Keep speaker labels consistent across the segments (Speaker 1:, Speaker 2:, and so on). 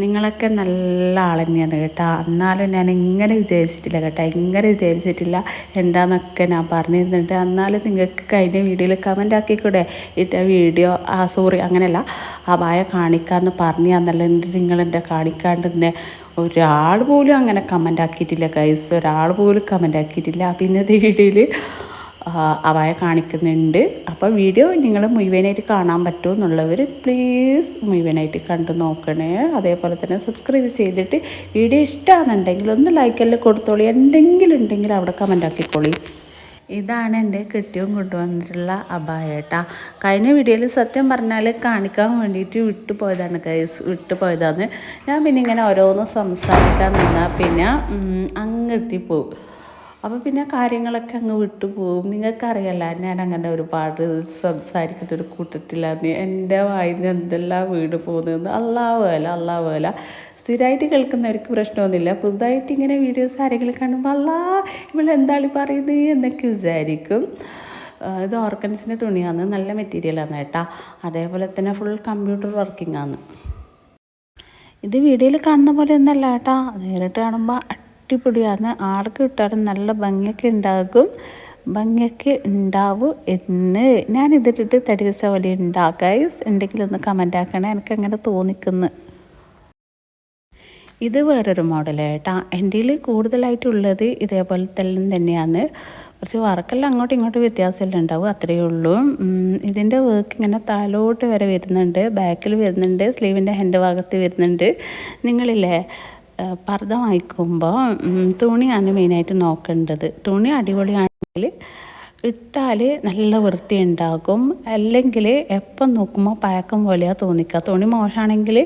Speaker 1: നിങ്ങളൊക്കെ നല്ല ആൾ തന്നെയാണ് കേട്ടോ. എന്നാലും ഞാൻ ഇങ്ങനെ വിചാരിച്ചിട്ടില്ല കേട്ടോ. ഇങ്ങനെ വിചാരിച്ചിട്ടില്ല. എന്താന്നൊക്കെ ഞാൻ പറഞ്ഞിരുന്നുണ്ട് എന്നാലും നിങ്ങൾക്ക് കഴിഞ്ഞ വീഡിയോയിൽ കമന്റ് ആക്കിക്കൂടെ? ഇട്ട വീഡിയോ ആ സോറി അങ്ങനെയല്ല. ആ വായ കാണിക്കാമെന്ന് പറഞ്ഞു എന്നല്ല നിങ്ങളെന്റെ കാണിക്കാണ്ട് തന്നെ ഒരാൾ പോലും അങ്ങനെ കമന്റ് ആക്കിയിട്ടില്ല കൈസ് ഒരാൾ പോലും കമന്റ് ആക്കിയിട്ടില്ല. അപ്പം ഇന്നത്തെ വീഡിയോയിൽ അവയെ കാണിക്കുന്നുണ്ട്. അപ്പോൾ വീഡിയോ നിങ്ങൾ മുഴുവനായിട്ട് കാണാൻ പറ്റുമോ എന്നുള്ളവർ പ്ലീസ് മുഴുവനായിട്ട് കണ്ടു നോക്കണേ. അതേപോലെ തന്നെ സബ്സ്ക്രൈബ് ചെയ്തിട്ട് വീഡിയോ ഇഷ്ടമാണെന്നുണ്ടെങ്കിൽ ഒന്ന് ലൈക്കെല്ലാം കൊടുത്തോളി. എന്തെങ്കിലും ഉണ്ടെങ്കിൽ അവിടെ കമന്റ് ആക്കിക്കോളി. ഇതാണ് എന്റെ കെട്ടിയും കൊണ്ടുവന്നിട്ടുള്ള അബായേട്ടാ കഴിഞ്ഞ വീഡിയോയിൽ സത്യം പറഞ്ഞാൽ കാണിക്കാൻ വേണ്ടിയിട്ട് വിട്ടു പോയതാണ് കൈസ് വിട്ടു ഞാൻ പിന്നെ ഇങ്ങനെ ഓരോന്ന് സംസാരിക്കാൻ നിന്നാൽ പിന്നെ അങ്ങ് എത്തിപ്പോവും. അപ്പോൾ പിന്നെ കാര്യങ്ങളൊക്കെ അങ്ങ് വിട്ടു പോകും. നിങ്ങൾക്കറിയാലോ ഞാൻ അങ്ങനെ ഒരുപാട് സംസാരിക്കുന്ന ഒരു കൂട്ടത്തിലാന്ന് എന്റെ വായിന്ന് എന്തെല്ലാം വീട് പോകുന്നത് അല്ലാവുകയല്ല അല്ലാവുകയല്ല സ്ഥിരമായിട്ട് കേൾക്കുന്നവർക്ക് പ്രശ്നമൊന്നുമില്ല. പുതുതായിട്ട് ഇങ്ങനെ വീഡിയോസ് ആരെങ്കിലും കാണുമ്പോൾ അല്ലാ ഇവളെന്താണ് പറയുന്നത് എന്നൊക്കെ വിചാരിക്കും. ഇത് ഓർഗൻസിന്റെ തുണിയാണ് നല്ല മെറ്റീരിയലാണ് കേട്ടോ. അതേപോലെ തന്നെ ഫുൾ കമ്പ്യൂട്ടർ വർക്കിംഗ് ആണ്. ഇത് വീഡിയോയിൽ കാണുന്ന പോലെ ഒന്നല്ല കേട്ടോ. നേരിട്ട് കാണുമ്പോൾ അടിപൊളിയാണ്. ആർക്ക് ഇട്ടാലും നല്ല ഭംഗിയൊക്കെ ഉണ്ടാകും. ഭംഗിയൊക്കെ ഉണ്ടാവും എന്ന് ഞാൻ ഇതിട്ടിട്ട് തടി വെച്ച പോലെ ഉണ്ടാക്കായി ഉണ്ടെങ്കിൽ ഒന്ന് കമന്റ് ആക്കണേ. എനിക്ക് അങ്ങനെ തോന്നിക്കുന്നു. ഇത് വേറൊരു മോഡലേട്ടാ എന്റെ കൂടുതലായിട്ടുള്ളത് ഇതേപോലെ തന്നെ തന്നെയാണ്. കുറച്ച് വർക്കെല്ലാം അങ്ങോട്ടും ഇങ്ങോട്ടും വ്യത്യാസമെല്ലാം ഉണ്ടാവും അത്രയേ ഉള്ളൂ. ഇതിന്റെ വർക്ക് ഇങ്ങനെ താലോട്ട് വരെ വരുന്നുണ്ട്. ബാക്കിൽ വരുന്നുണ്ട്. സ്ലീവിന്റെ ഹാൻഡ് ഭാഗത്ത് വരുന്നുണ്ട്. നിങ്ങളില്ലേ? പർദ്ദ വാങ്ങിക്കുമ്പോൾ തുണിയാണ് മെയിനായിട്ട് നോക്കേണ്ടത്. തുണി അടിപൊളിയാണെങ്കിൽ ഇട്ടാൽ നല്ല വൃത്തി ഉണ്ടാകും അല്ലെങ്കിൽ എപ്പം നോക്കുമ്പോൾ പഴക്കം പോലെയാണ് തോന്നിക്കുക തുണി മോശമാണെങ്കിൽ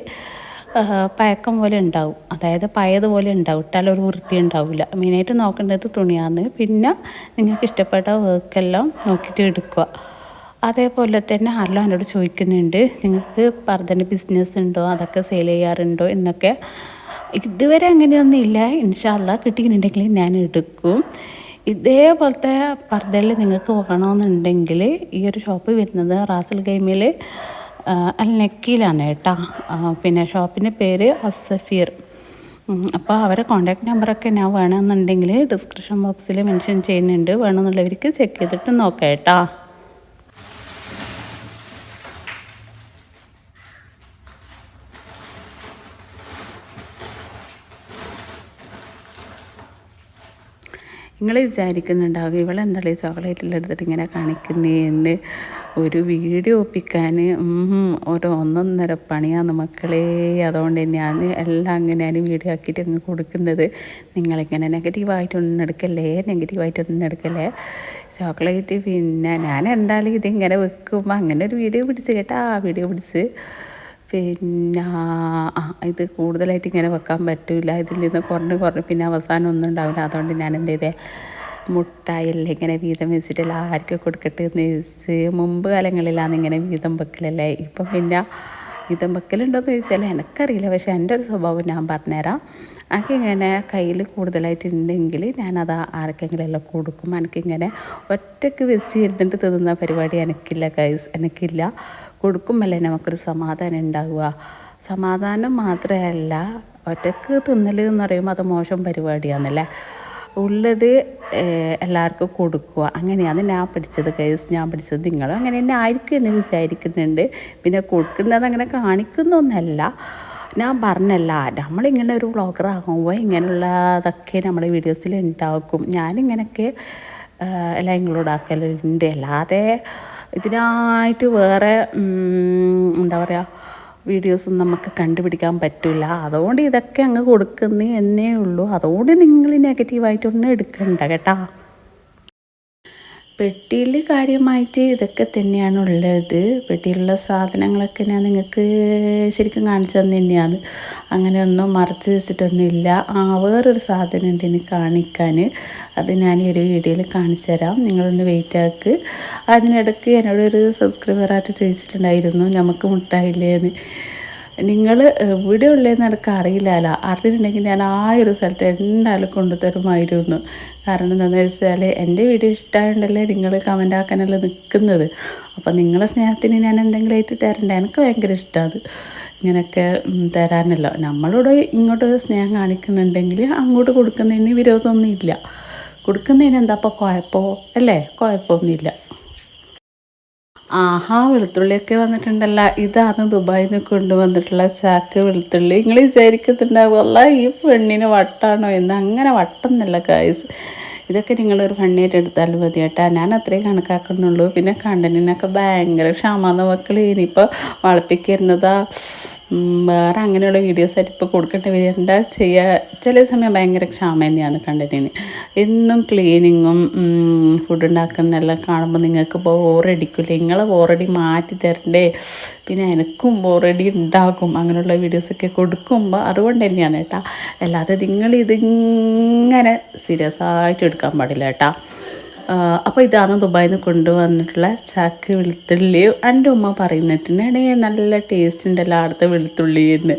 Speaker 1: പയക്കം പോലെ ഉണ്ടാവും. അതായത് പഴയതുപോലെ ഉണ്ടാവും. ഇട്ടാൽ ഒരു വൃത്തി ഉണ്ടാവില്ല മെയിനായിട്ട് നോക്കേണ്ടത് തുണിയാണ്. പിന്നെ നിങ്ങൾക്ക് ഇഷ്ടപ്പെട്ട വർക്കെല്ലാം നോക്കിയിട്ട് എടുക്കുക. അതേപോലെ തന്നെ ആരെല്ലാം എന്നോട് ചോദിക്കുന്നുണ്ട് നിങ്ങൾക്ക് പർദ്ദന്റെ ബിസിനസ് ഉണ്ടോ? അതൊക്കെ സെയിൽ ചെയ്യാറുണ്ടോ? എന്നൊക്കെ. ഇതുവരെ അങ്ങനെയൊന്നും ഇല്ല. ഇൻഷാല്ല കിട്ടിയിട്ടുണ്ടെങ്കിൽ ഞാൻ എടുക്കും. ഇതേപോലത്തെ പർദ്ദയിൽ നിങ്ങൾക്ക് വേണമെന്നുണ്ടെങ്കിൽ ഈ ഒരു ഷോപ്പ് വരുന്നത് റാസൽ ഗൈമിൽ അൽ നെക്കിയിലാണ് കേട്ടോ. പിന്നെ ഷോപ്പിന്റെ പേര് അസഫീർ. അപ്പോൾ അവരെ കോൺടാക്ട് നമ്പറൊക്കെ ഞാൻ വേണമെന്നുണ്ടെങ്കിൽ ഡിസ്ക്രിപ്ഷൻ ബോക്സിൽ മെൻഷൻ ചെയ്യുന്നുണ്ട്. വേണമെന്നുള്ളവർക്ക് ചെക്ക് ചെയ്തിട്ട് നോക്കാം കേട്ടോ. നിങ്ങൾ വിചാരിക്കുന്നുണ്ടാകും ഇവളെന്താണ് ഈ ചോക്ലേറ്റിൽ എടുത്തിട്ട് ഇങ്ങനെ കാണിക്കുന്നതെന്ന് ഒരു വീഡിയോ ഒപ്പിക്കാൻ ഒരു ഒന്നൊന്നര പണിയാണ് മക്കളെ. അതുകൊണ്ട് തന്നെയാണ് എല്ലാം അങ്ങനെയാണ് വീഡിയോ ആക്കിയിട്ട് അങ്ങ് കൊടുക്കുന്നത്. നിങ്ങളിങ്ങനെ നെഗറ്റീവായിട്ടൊന്നും എടുക്കല്ലേ? നെഗറ്റീവായിട്ടൊന്നും എടുക്കല്ലേ? ചോക്ലേറ്റ് പിന്നെ ഞാൻ എന്തായാലും ഇതിങ്ങനെ വെക്കുമ്പോൾ അങ്ങനെ ഒരു വീഡിയോ പിടിച്ച് കേട്ടാ ആ വീഡിയോ പിടിച്ച്. പിന്നെ ആ ഇത് കൂടുതലായിട്ട് ഇങ്ങനെ വെക്കാൻ പറ്റില്ല ഇതിൽ നിന്ന് കുറഞ്ഞ് കുറഞ്ഞ് പിന്നെ അവസാനം ഒന്നും ഉണ്ടാവില്ല. അതുകൊണ്ട് ഞാൻ എന്ത് ചെയ്തേ? മുട്ടായല്ലേ ഇങ്ങനെ വീതം വെച്ചിട്ട് എല്ലാവർക്കും കൊടുക്കട്ടെ എന്ന് ചോദിച്ച് മുമ്പ് കാലങ്ങളിലാണ് ഇങ്ങനെ വീതം വെക്കലല്ലേ. ഇപ്പം പിന്നെ വീതം വെക്കലുണ്ടോയെന്ന് ചോദിച്ചാൽ എനിക്കറിയില്ല. പക്ഷേ എന്റെ ഒരു സ്വഭാവം ഞാൻ പറഞ്ഞുതരാം. എനിക്ക് ഇങ്ങനെ കയ്യിൽ കൂടുതലായിട്ടുണ്ടെങ്കിൽ ഞാനത് ആർക്കെങ്കിലും എല്ലാം കൊടുക്കും. എനിക്കിങ്ങനെ ഒറ്റയ്ക്ക് വെച്ച് ഇരുന്നിട്ട് തിന്നുന്ന പരിപാടി എനിക്കില്ല കൈസ് എനിക്കില്ല കൊടുക്കുമ്പോഴല്ലേ നമുക്കൊരു സമാധാനം ഉണ്ടാവുക. സമാധാനം മാത്രമല്ല ഒറ്റയ്ക്ക് തിന്നൽ എന്ന് പറയുമ്പോൾ അത് മോശം പരിപാടിയാണല്ലേ ഉള്ളത് എല്ലാവർക്കും കൊടുക്കുക. അങ്ങനെയാണ് ഞാൻ പഠിച്ചത് കേസ് ഞാൻ പഠിച്ചത് നിങ്ങൾ അങ്ങനെ തന്നെ ആയിരിക്കും എന്ന് വിചാരിക്കുന്നുണ്ട്. പിന്നെ കൊടുക്കുന്നത് അങ്ങനെ കാണിക്കുന്നൊന്നല്ല. ഞാൻ പറഞ്ഞല്ല നമ്മളിങ്ങനെ ഒരു വ്ളോഗർ ആകുമ്പോൾ ഇങ്ങനെയുള്ളതൊക്കെ നമ്മൾ വീഡിയോസിൽ ഉണ്ടാക്കും. ഞാനിങ്ങനെയൊക്കെ എല്ലാം ഇൻക്ലൂഡ് ആക്കലുണ്ട്. അല്ലാതെ ഇതിനായിട്ട് വേറെ എന്താ പറയുക വീഡിയോസും നമുക്ക് കണ്ടുപിടിക്കാൻ പറ്റില്ല. അതുകൊണ്ട് ഇതൊക്കെ അങ്ങ് കൊടുക്കുന്നേ എന്നേ ഉള്ളൂ. അതുകൊണ്ട് നിങ്ങൾ നെഗറ്റീവായിട്ടൊന്നും എടുക്കണ്ട കേട്ടാ. പെട്ടിയിൽ കാര്യമായിട്ട് ഇതൊക്കെ തന്നെയാണ് ഉള്ളത്. പെട്ടിയിലുള്ള സാധനങ്ങളൊക്കെ ഞാൻ നിങ്ങൾക്ക് ശരിക്കും കാണിച്ചു തന്നെ തന്നെയാണ് അങ്ങനെയൊന്നും മറച്ച് വെച്ചിട്ടൊന്നുമില്ല. ആ വേറൊരു സാധനം ഉണ്ട് ഇനി കാണിക്കാൻ. അത് ഞാൻ ഈ ഒരു വീഡിയോയിൽ കാണിച്ചു തരാം. നിങ്ങളൊന്ന് വെയിറ്റ് ആക്ക്. അതിനിടയ്ക്ക് എന്നോടൊരു സബ്സ്ക്രൈബറായിട്ട് ചോദിച്ചിട്ടുണ്ടായിരുന്നു നമുക്ക് മുട്ടായില്ലേ? എന്ന്. നിങ്ങൾ എവിടെ ഉള്ളതെന്ന് എനിക്ക് അറിയില്ലല്ലോ അറിഞ്ഞിട്ടുണ്ടെങ്കിൽ ഞാൻ ആ ഒരു സ്ഥലത്ത് എന്തായാലും കൊണ്ടുതരുമായിരുന്നു. കാരണം എന്താണെന്ന് വെച്ചാൽ എന്റെ വീഡിയോ ഇഷ്ടമായിട്ടുണ്ടല്ലേ നിങ്ങൾ കമന്റ് ആക്കാനല്ലേ നിൽക്കുന്നത് അപ്പോൾ നിങ്ങളെ സ്നേഹത്തിന് ഞാൻ എന്തെങ്കിലും ആയിട്ട് തരണ്ടേ. എനിക്ക് ഭയങ്കര ഇഷ്ടമാണ് ഇങ്ങനെയൊക്കെ തരാനല്ലോ. നമ്മളോട് ഇങ്ങോട്ട് സ്നേഹം കാണിക്കുന്നുണ്ടെങ്കിൽ അങ്ങോട്ട് കൊടുക്കുന്നതിന് വിരോധമൊന്നും ഇല്ല കൊടുക്കുന്നതിന് എന്താ അപ്പോൾ കുഴപ്പമോ അല്ലേ? കുഴപ്പമൊന്നുമില്ല. ആഹാ വെളുത്തുള്ളിയൊക്കെ വന്നിട്ടുണ്ടല്ല. ഇതാണ് ദുബായിൽ നിന്ന് കൊണ്ടുവന്നിട്ടുള്ള ചാക്ക് വെളുത്തുള്ളി. നിങ്ങൾ വിചാരിക്കുന്നുണ്ടാവുമല്ല ഈ പെണ്ണിന് വട്ടാണോ? എന്ന്. അങ്ങനെ വട്ടം എന്നല്ല കായ്സ് ഇതൊക്കെ നിങ്ങളൊരു ഫണ്ണിയായിട്ട് എടുത്താലും മതി കേട്ടോ. ഞാൻ അത്രയും കണക്കാക്കുന്നുള്ളൂ. പിന്നെ കണ്ടന്റിനൊക്കെ ഭയങ്കര ക്ഷാമാന്ന് മക്കൾ ഇനിയിപ്പോൾ വളപ്പിക്കരുന്നതാ. വേറെ അങ്ങനെയുള്ള വീഡിയോസായിട്ട് ഇപ്പോൾ കൊടുക്കേണ്ടി വരിക എന്താ ചെയ്യുക ചില സമയം ഭയങ്കര ക്ഷാമ തന്നെയാണ് കണ്ടന്റിന് എന്നും ക്ലീനിങ്ങും ഫുഡ് ഉണ്ടാക്കുന്നതെല്ലാം കാണുമ്പോൾ നിങ്ങൾക്ക് ബോറടിക്കില്ല നിങ്ങൾ ബോറടി മാറ്റി തരണ്ടേ? പിന്നെ എനിക്കും ബോറടി ഉണ്ടാക്കും അങ്ങനെയുള്ള വീഡിയോസൊക്കെ കൊടുക്കുമ്പോൾ അതുകൊണ്ട് തന്നെയാണ് കേട്ടോ. അല്ലാതെ നിങ്ങൾ ഇതിങ്ങനെ സീരിയസ് ആയിട്ട് എടുക്കാൻ പാടില്ല കേട്ടോ. അപ്പോൾ ഇതാണ് ദുബായിൽ നിന്ന് കൊണ്ടുവന്നിട്ടുള്ള ചാക്ക് വെളുത്തുള്ളി. എന്റെ ഉമ്മ പറയുന്നിട്ടുണ്ട് നല്ല ടേസ്റ്റ് ഉണ്ടല്ലോ അടുത്ത വെളുത്തുള്ളി എന്ന്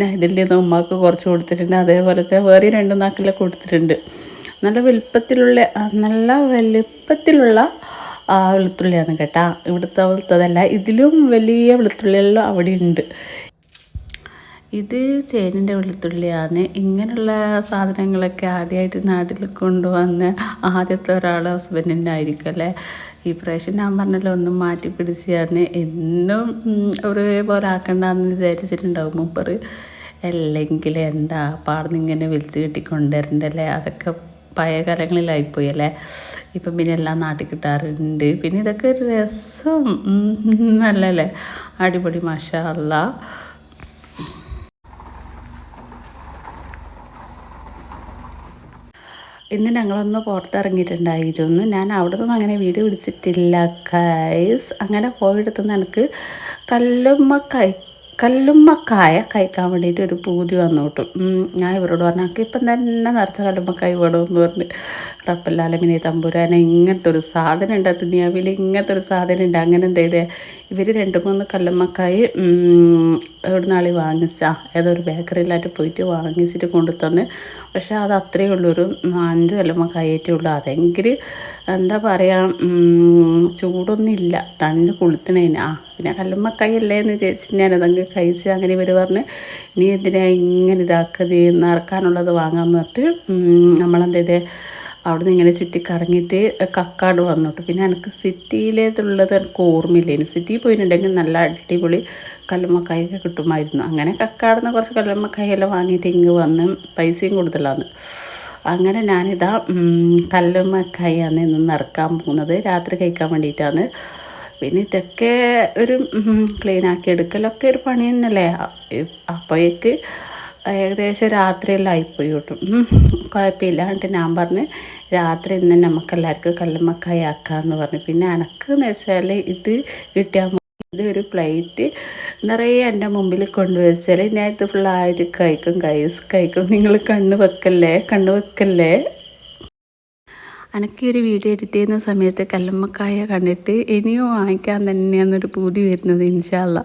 Speaker 1: ഞാൻ ഇതിൽ നിന്ന് ഉമ്മക്ക് കുറച്ച് കൊടുത്തിട്ടുണ്ട് അതേപോലത്തെ വേറെ രണ്ട് നാക്കിലൊക്കെ കൊടുത്തിട്ടുണ്ട്. നല്ല വലുപ്പത്തിലുള്ള നല്ല വലുപ്പത്തിലുള്ള വെളുത്തുള്ളിയാണ് കേട്ടോ. ഇവിടുത്തെ വെളുത്തതല്ല ഇതിലും വലിയ വെളുത്തുള്ളിയെല്ലാം അവിടെ ഉണ്ട് ഇത് ചേനിന്റെ വെളുത്തുള്ളിയാണ്. ഇങ്ങനെയുള്ള സാധനങ്ങളൊക്കെ ആദ്യമായിട്ട് നാട്ടിൽ കൊണ്ടുവന്ന് ആദ്യത്തെ ഒരാൾ ഹസ്ബൻഡിന്റെ ആയിരിക്കും അല്ലേ? ഈ പ്രാവശ്യം ഞാൻ പറഞ്ഞല്ലോ ഒന്നും മാറ്റി പിടിച്ചാണ്. എന്നും ഒരേപോലെ ആക്കണ്ടെന്ന് വിചാരിച്ചിട്ടുണ്ടാവും മൂപ്പർ അല്ലെങ്കിൽ എന്താ പാടുന്നിങ്ങനെ വിളിച്ച് കിട്ടിക്കൊണ്ടുവരണ്ടല്ലേ? അതൊക്കെ പഴയ കാലങ്ങളിലായിപ്പോയി അല്ലേ? ഇപ്പം പിന്നെ എല്ലാം നാട്ടിൽ കിട്ടാറുണ്ട്. പിന്നെ ഇതൊക്കെ ഒരു രസം. നല്ലല്ലേ? അടിപൊളി മാഷാ അല്ലാ ഇന്ന് ഞങ്ങളൊന്ന് പുറത്തിറങ്ങിയിട്ടുണ്ടായിരുന്നു. ഞാൻ അവിടെ നിന്ന് അങ്ങനെ വീഡിയോ പിടിച്ചിട്ടില്ല കൈസ് അങ്ങനെ പോയിടത്തുനിന്ന് എനിക്ക് കല്ലുമ്മക്കായി കല്ലുമ്മക്കായ കഴിക്കാൻ വേണ്ടിയിട്ട് ഒരു പൂതി വന്നു കിട്ടും ഞാൻ ഇവരോട് പറഞ്ഞു എനിക്ക് ഇപ്പം തന്നെ നിറച്ച കല്ലുമ്മക്കായ വേണമെന്ന് പറഞ്ഞ് റപ്പല്ലാലമിനെ തമ്പുരാനെ ഇങ്ങനത്തെ ഒരു സാധനം ഉണ്ട് ദുനിയാവിൽ ഇങ്ങനത്തെ ഒരു സാധനം ഉണ്ട് അങ്ങനെ എന്ത് ചെയ്തേ? ഇവർ രണ്ട് മൂന്ന് കല്ലുമ്മക്കായി എവിടെ നാളെ വാങ്ങിച്ചാ ഏതൊരു ബേക്കറിയിലായിട്ട് പോയിട്ട് വാങ്ങിച്ചിട്ട് കൊണ്ടു തന്ന് പക്ഷേ അത് അത്രയേ ഉള്ളൂ ഒരു അഞ്ച് കല്ലമ്മക്കായിട്ടേ ഉള്ളൂ. അതെങ്കിൽ എന്താ പറയുക ചൂടൊന്നും ഇല്ല. തണ്ട് കുളുത്തണേന്. ആ പിന്നെ കല്ലുമ്മക്കായി അല്ലേ എന്ന് ഞാൻ ഞാനതങ്ങ് കഴിച്ച് അങ്ങനെ ഇവർ പറഞ്ഞ് നീ എന്തിനാ ഇങ്ങനെ ഇതാക്കുന്നത് നിറക്കാനുള്ളത് വാങ്ങാമെന്ന് പറഞ്ഞിട്ട് നമ്മളെന്താ ചെയ്തേ അവിടെ നിന്ന് ഇങ്ങനെ ചുറ്റി കറങ്ങിയിട്ട് കക്കാട് വന്നിട്ട്. പിന്നെ എനിക്ക് സിറ്റിയിലേതുള്ളത് എനിക്ക് ഓർമ്മയില്ല. ഇനി സിറ്റിയിൽ പോയിട്ടുണ്ടെങ്കിൽ നല്ല അടിപൊളി കല്ലുമ്മക്കായൊക്കെ കിട്ടുമായിരുന്നു. അങ്ങനെ കക്കാടുന്ന കുറച്ച് കല്ലുമ്മക്കായെല്ലാം വാങ്ങിയിട്ട് ഇങ്ങ് വന്ന് പൈസയും കൊടുത്തില്ലാന്ന്. അങ്ങനെ ഞാനിതാ കല്ലുമ്മക്കായാണ് ഇന്ന് നിറക്കാൻ പോകുന്നത്. രാത്രി കഴിക്കാൻ വേണ്ടിയിട്ടാണ് പിന്നെ ഇതൊക്കെ ഒരു ക്ലീൻ ആക്കി എടുക്കലൊക്കെ ഒരു പണി തന്നെയല്ലേ? അപ്പോഴേക്ക് ഏകദേശം രാത്രിയെല്ലാം ആയിപ്പോയി കിട്ടും. കുഴപ്പമില്ല. എന്നിട്ട് ഞാൻ പറഞ്ഞ് രാത്രി ഇന്ന് നമുക്ക് എല്ലാവർക്കും കല്ലുമ്മക്കായ ആക്കാമെന്ന് പറഞ്ഞു. പിന്നെ എനക്കെന്ന് വെച്ചാൽ ഇത് കിട്ടിയാൽ ഇത് ഒരു പ്ലേറ്റ് നിറയെ എന്റെ മുമ്പിൽ കൊണ്ടുവച്ചാൽ ഞാൻ ഇത് ഫുള്ളായിട്ട് കഴിക്കും കൈസ് കഴിക്കും. നിങ്ങൾ കണ്ണ് വെക്കല്ലേ? കണ്ണ് വെക്കല്ലേ? എനിക്ക് ഒരു വീഡിയോ എഡിറ്റ് ചെയ്യുന്ന സമയത്ത് കല്ലുമ്മക്കായ കണ്ടിട്ട് ഇനിയും വാങ്ങിക്കാൻ തന്നെയാണെന്നൊരു പൂതി വരുന്നത് ഇൻഷാല്ല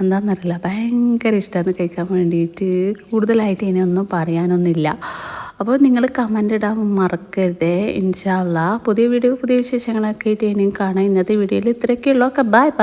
Speaker 1: എന്താണെന്നറിയില്ല ഭയങ്കര ഇഷ്ടമാണ് കഴിക്കാൻ വേണ്ടിയിട്ട്. കൂടുതലായിട്ട് ഇനി ഒന്നും പറയാനൊന്നുമില്ല. അപ്പോൾ നിങ്ങൾ കമന്റ് ഇടാൻ മറക്കരുതേ ഇൻഷാല്ല പുതിയ വീഡിയോ പുതിയ വിശേഷങ്ങളൊക്കെ ആയിട്ട് ഇനിയും കാണാം. ഇന്നത്തെ വീഡിയോയിൽ ഇത്രയൊക്കെ ഉള്ളൂ. ഒക്കെ ബൈ ബൈ